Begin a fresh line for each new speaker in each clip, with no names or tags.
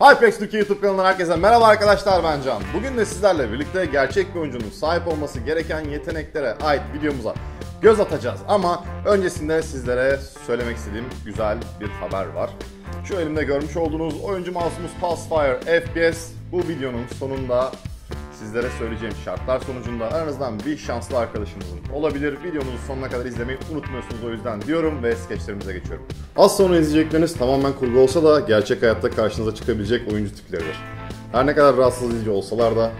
HyperX Türkiye YouTube kanalından herkese merhaba arkadaşlar ben Can. Bugün de sizlerle birlikte gerçek bir oyuncunun sahip olması gereken yeteneklere ait videomuza göz atacağız. Ama öncesinde sizlere söylemek istediğim güzel bir haber var. Şu elimde görmüş olduğunuz oyuncu mouse'umuz Pulsefire FPS bu videonun sonunda sizlere söyleyeceğim şartlar sonucunda aranızdan bir şanslı arkadaşınızın olabilir. Videomuzu sonuna kadar izlemeyi unutmuyorsunuz o yüzden diyorum ve skeçlerimize geçiyorum. Az sonra izleyecekleriniz tamamen kurgu olsa da gerçek hayatta karşınıza çıkabilecek oyuncu tipleridir. Her ne kadar rahatsız edici olsalar da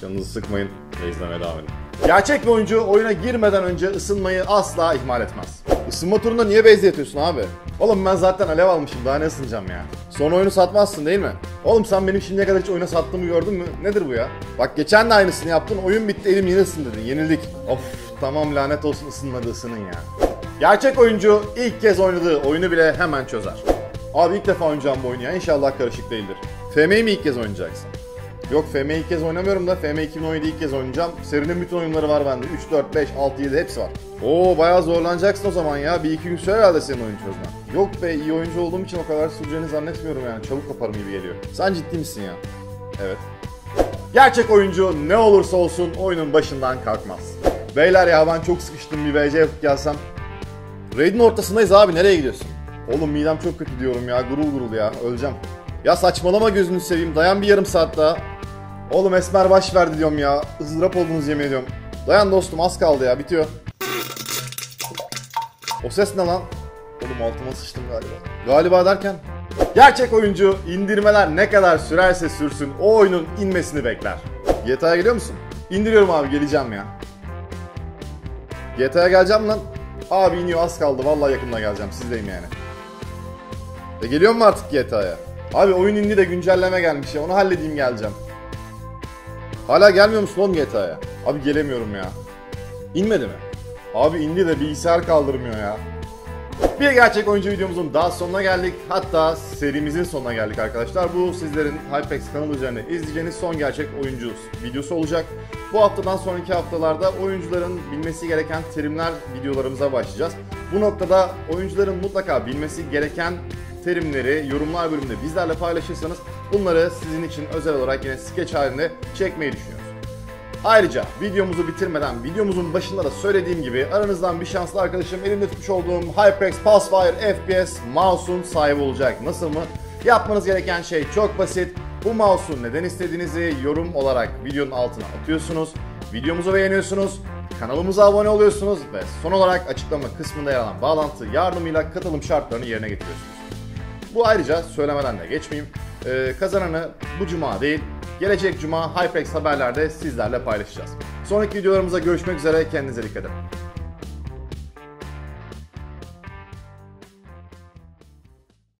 canınızı sıkmayın ve izlemeye devam edin. Gerçek bir oyuncu oyuna girmeden önce ısınmayı asla ihmal etmez. Isınma turunda niye base yatıyorsun abi? Oğlum ben zaten alev almışım daha ne ısınacağım ya? Son oyunu satmazsın değil mi? Oğlum sen benim şimdiye kadar hiç oyuna sattığımı gördün mü? Nedir bu ya? Bak geçen de aynısını yaptın oyun bitti elim yine ısın dedin yenildik. Of tamam lanet olsun ısınmadı ısının ya. Gerçek oyuncu ilk kez oynadığı oyunu bile hemen çözer. Abi ilk defa oynayacağım bu oyunu ya inşallah karışık değildir. FM'yi mi ilk kez oynayacaksın? Yok FM ilk kez oynamıyorum da FM 2017 ilk kez oynayacağım. Serinin bütün oyunları var bende. 3, 4, 5, 6, 7 hepsi var. Oo bayağı zorlanacaksın o zaman ya. Bir iki gün sürer herhalde senin oyun çözmen. Yok be iyi oyuncu olduğum için o kadar süreceğini zannetmiyorum yani. Çabuk kaparım gibi geliyor. Sen ciddi misin ya? Evet. Gerçek oyuncu ne olursa olsun oyunun başından kalkmaz. Beyler ya ben çok sıkıştım bir BC yapıp gelsem. Raid'in ortasındayız abi nereye gidiyorsun? Oğlum midem çok kötü diyorum ya gurul gurul ya öleceğim. Ya saçmalama gözünü seveyim dayan bir yarım saat daha. Oğlum Esmer baş verdi diyorum ya. ızdırap oldunuz yemin ediyorum. Dayan dostum az kaldı ya bitiyor. O ses ne lan? Oğlum altıma sıçtım galiba. Galiba derken? Gerçek oyuncu indirmeler ne kadar sürerse sürsün o oyunun inmesini bekler. GTA'ya geliyor musun? İndiriyorum abi geleceğim ya. GTA'ya geleceğim lan. Abi iniyor az kaldı vallahi yakında geleceğim sizdeyim yani. E geliyor mu artık GTA'ya? Abi oyun indi de güncelleme gelmiş ya onu halledeyim geleceğim. Hala gelmiyor musun oğlum GTA'ya? Abi gelemiyorum ya. İnmedi mi? Abi indi de bilgisayar kaldırmıyor ya. Bir gerçek oyuncu videomuzun daha sonuna geldik. Hatta serimizin sonuna geldik arkadaşlar. Bu sizlerin Hypex kanalı üzerine izleyeceğiniz son gerçek oyuncu videosu olacak. Bu haftadan sonraki haftalarda oyuncuların bilmesi gereken terimler videolarımıza başlayacağız. Bu noktada oyuncuların mutlaka bilmesi gereken terimleri yorumlar bölümünde bizlerle paylaşırsanız bunları sizin için özel olarak yine skeç halinde çekmeyi düşünüyoruz. Ayrıca videomuzu bitirmeden videomuzun başında da söylediğim gibi aranızdan bir şanslı arkadaşım elimde tutmuş olduğum HyperX Pulsefire FPS mouse'un sahibi olacak. Nasıl mı? Yapmanız gereken şey çok basit. Bu mouse'u neden istediğinizi yorum olarak videonun altına atıyorsunuz. Videomuzu beğeniyorsunuz. Kanalımıza abone oluyorsunuz ve son olarak açıklama kısmında yer alan bağlantı yardımıyla katılım şartlarını yerine getiriyorsunuz. Bu ayrıca söylemeden de geçmeyeyim. Ee, kazananı bu cuma değil, gelecek cuma HyperX haberlerde sizlerle paylaşacağız. Sonraki videolarımıza görüşmek üzere, kendinize dikkat edin.